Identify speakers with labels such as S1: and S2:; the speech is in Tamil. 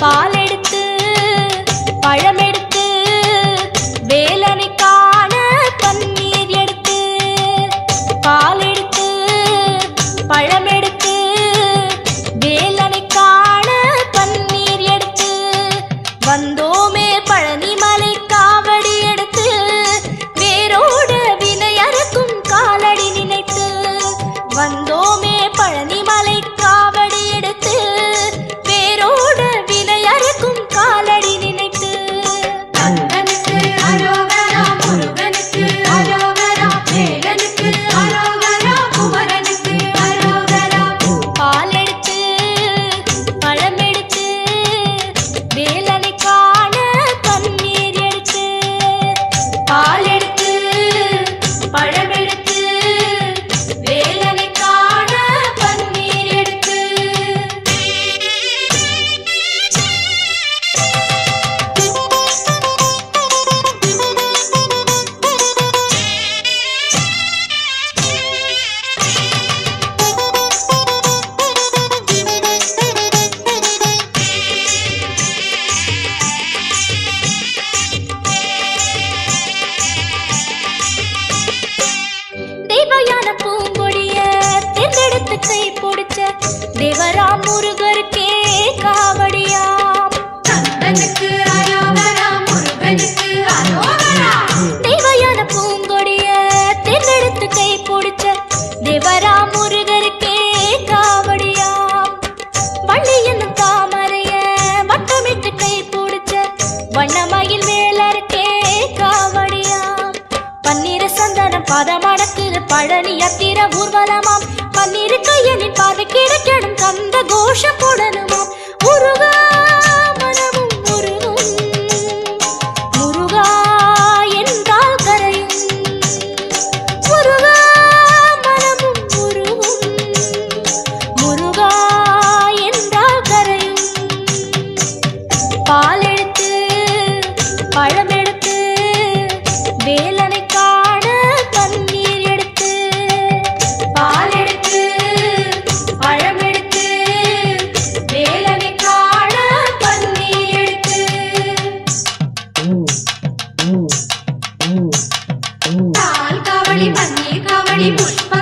S1: பால் எடுத்து பழமெடுத்து கை பிடிச்ச தேவராம் முருகருக்கே காவடியாம்.
S2: கந்தனுக்கு அரோகரா முருகனுக்கு அரோகரா
S1: தேவயான பூங்கொடிய தேர்ந்தெடுத்து கை பிடிச்ச தேவராம் முருகருக்கே காவடியாம். வள்ளி என்னும் தாமரைய வட்டமிட்டு கை பிடிச்ச வண்ணமயில் வேலருக்கே காவடியாம். பன்னீர் சந்தனம் பதமடக்குது பழனி அத்திர ஊர்வலமாம். பார்வை கிடைக்கணும் தந்த கோஷம் போடணுமா? முருகா மனமும் முருகும். முருகா என்றால் கரையும். முருகா மனமும் முருகும். முருகா என்றால் கரையும். பால் எடுத்து
S2: Hollywood.